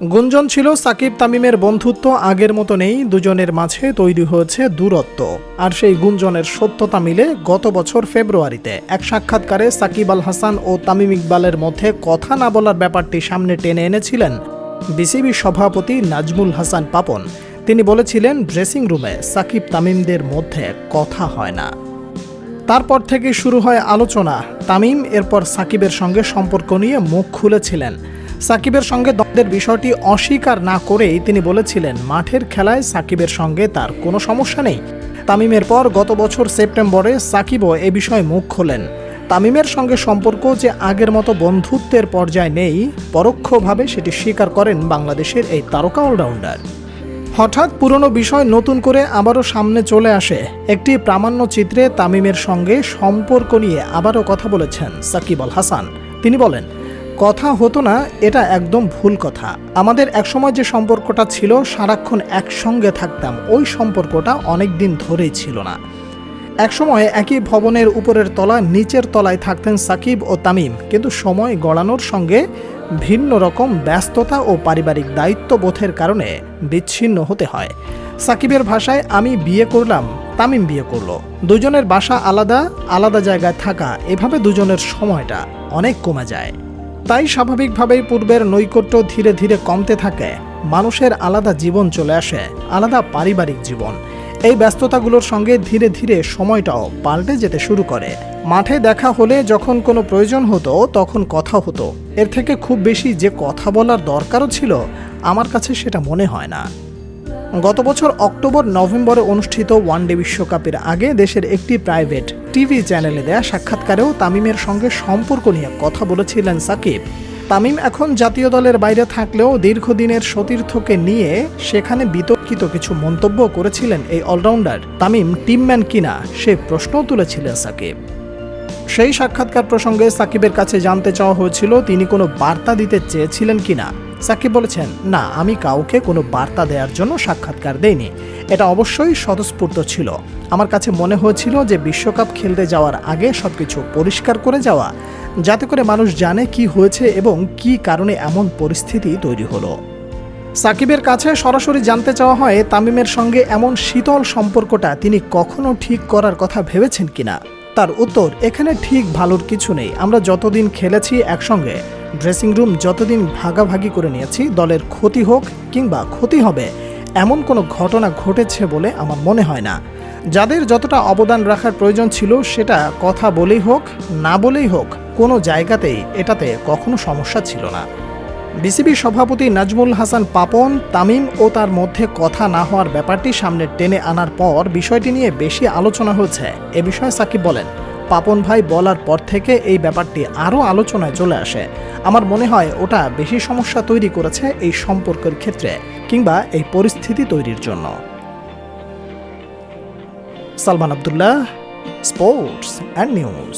গুঞ্জন ছিল সাকিব তামিমের বন্ধুত্ব আগের মতো নেই, দুজনের মাঝে তৈরি হয়েছে দূরত্ব। আর সেই গুঞ্জনের সত্যতা মিলে গত বছর ফেব্রুয়ারিতে এক সাক্ষাৎকারে সাকিব আল হাসান ও তামিম ইকবালের মধ্যে কথা না বলার ব্যাপারটি সামনে টেনে এনেছিলেন বিসিবি সভাপতি নাজমুল হাসান পাপন। তিনি বলেছিলেন, ড্রেসিং রুমে সাকিব তামিমদের মধ্যে কথা হয় না। তারপর থেকে শুরু হয় আলোচনা। তামিম এরপর সাকিবের সঙ্গে সম্পর্ক নিয়ে মুখ খুলেছিলেন। সাকিবের সঙ্গে দ্বন্দ্বের বিষয়টি অস্বীকার না করেই তিনি বলেছিলেন, মাঠের খেলায় সাকিবের সঙ্গে তার কোনো সমস্যা নেই। তামিমের পর গত বছর সেপ্টেম্বরে সাকিবও এ বিষয়ে মুখ খোলেন। তামিমের সঙ্গে সম্পর্ক যে আগের মতো বন্ধুত্বের পর্যায়ে নেই, পরোক্ষভাবে সেটি স্বীকার করেন বাংলাদেশের এই তারকা অলরাউন্ডার। হঠাৎ পুরনো বিষয় নতুন করে আবারও সামনে চলে আসে। একটি প্রামাণ্য চিত্রে তামিমের সঙ্গে সম্পর্ক নিয়ে আবারও কথা বলেছেন সাকিব আল হাসান। তিনি বলেন কথা হতো না, এটা একদম ভুল কথা। আমাদের একসময় যে সম্পর্কটা ছিল, সারাক্ষণ একসঙ্গে থাকতাম, ওই সম্পর্কটা অনেক দিন ধরেই ছিল না। একসময় একই ভবনের উপরের তলা নিচের তলায় থাকতেন সাকিব ও তামিম, কিন্তু সময় গড়ানোর সঙ্গে ভিন্ন রকম ব্যস্ততা ও পারিবারিক দায়িত্ববোধের কারণে বিচ্ছিন্ন হতে হয়। সাকিবের ভাষায়, আমি বিয়ে করলাম, তামিম বিয়ে করল। দুজনের বাসা আলাদা আলাদা জায়গায় থাকা, এভাবে দুজনের সময়টা অনেক কমে যায়। তাই স্বাভাবিকভাবেই পূর্বের নৈকট্য ধীরে ধীরে কমতে থাকে। মানুষের আলাদা জীবন চলে আসে, আলাদা পারিবারিক জীবন। এই ব্যস্ততাগুলোর সঙ্গে ধীরে ধীরে সময়টাও পাল্টে যেতে শুরু করে। মাঠে দেখা হলে যখন কোনো প্রয়োজন হতো, তখন কথা হতো। এর থেকে খুব বেশি যে কথা বলার দরকারও ছিল, আমার কাছে সেটা মনে হয় না। গত বছর অক্টোবর নভেম্বরে অনুষ্ঠিত ওয়ানডে বিশ্বকাপের আগে দেশের একটি প্রাইভেট টিভি চ্যানেলে দেয়া সাক্ষাৎকারেও তামিমের সঙ্গে সম্পর্ক নিয়ে কথা বলেছিলেন সাকিব। তামিম এখন জাতীয় দলের বাইরে থাকলেও দীর্ঘদিনের সতীর্থকে নিয়ে সেখানে বিতর্কিত কিছু মন্তব্য করেছিলেন এই অলরাউন্ডার। তামিম টিমম্যান কিনা সে প্রশ্নও তুলেছিলেন সাকিব। সেই সাক্ষাৎকার প্রসঙ্গে সাকিবের কাছে জানতে চাওয়া হয়েছিল, তিনি কোনো বার্তা দিতে চেয়েছিলেন কিনা? সাকিব বলেছেন, না, আমি কাউকে কোনো বার্তা দেওয়ার জন্য সাক্ষাৎকার দেইনি। এটা অবশ্যই স্বতঃস্ফূর্ত ছিল। আমার কাছে মনে হয়েছিল যে বিশ্বকাপ খেলতে যাওয়ার আগে সবকিছু পরিষ্কার করে যাওয়া, যাতে করে মানুষ জানে কি হয়েছে এবং কি কারণে এমন পরিস্থিতি তৈরি হলো। সাকিবের কাছে সরাসরি জানতে চাওয়া হয়, তামিমের সঙ্গে এমন শীতল সম্পর্কটা তিনি কখনো ঠিক করার কথা ভেবেছেন কিনা? তার উত্তর, এখানে ঠিক ভালোর কিছু নেই। আমরা যতদিন খেলেছি একসঙ্গে, ড্রেসিং রুম যতদিন ভাগাভাগি করে নিয়েছি, দলের ক্ষতি হোক কিংবা ক্ষতি হবে, এমন কোনো ঘটনা ঘটেছে বলে আমার মনে হয় না। যাদের যতটা অবদান রাখার প্রয়োজন ছিল সেটা কথা বলেই হোক, না বলেই হোক, কোনো জায়গাতেই এটাতে কখনো সমস্যা ছিল না। বিসিবি সভাপতি নাজমুল হাসান পাপন, তামিম ও তার মধ্যে কথা না হওয়ার ব্যাপারটি সামনে টেনে আনার পর বিষয়টি নিয়ে বেশি আলোচনা হয়েছে। এ বিষয়ে সাকিব বলেন, পাপন ভাই বলার পর থেকে এই ব্যাপারটি আরও আলোচনায় চলে আসে। আমার মনে হয় ওটা বেশি সমস্যা তৈরি করেছে এই সম্পর্কের ক্ষেত্রে কিংবা এই পরিস্থিতি তৈরির জন্য। Salman Abdullah sports and news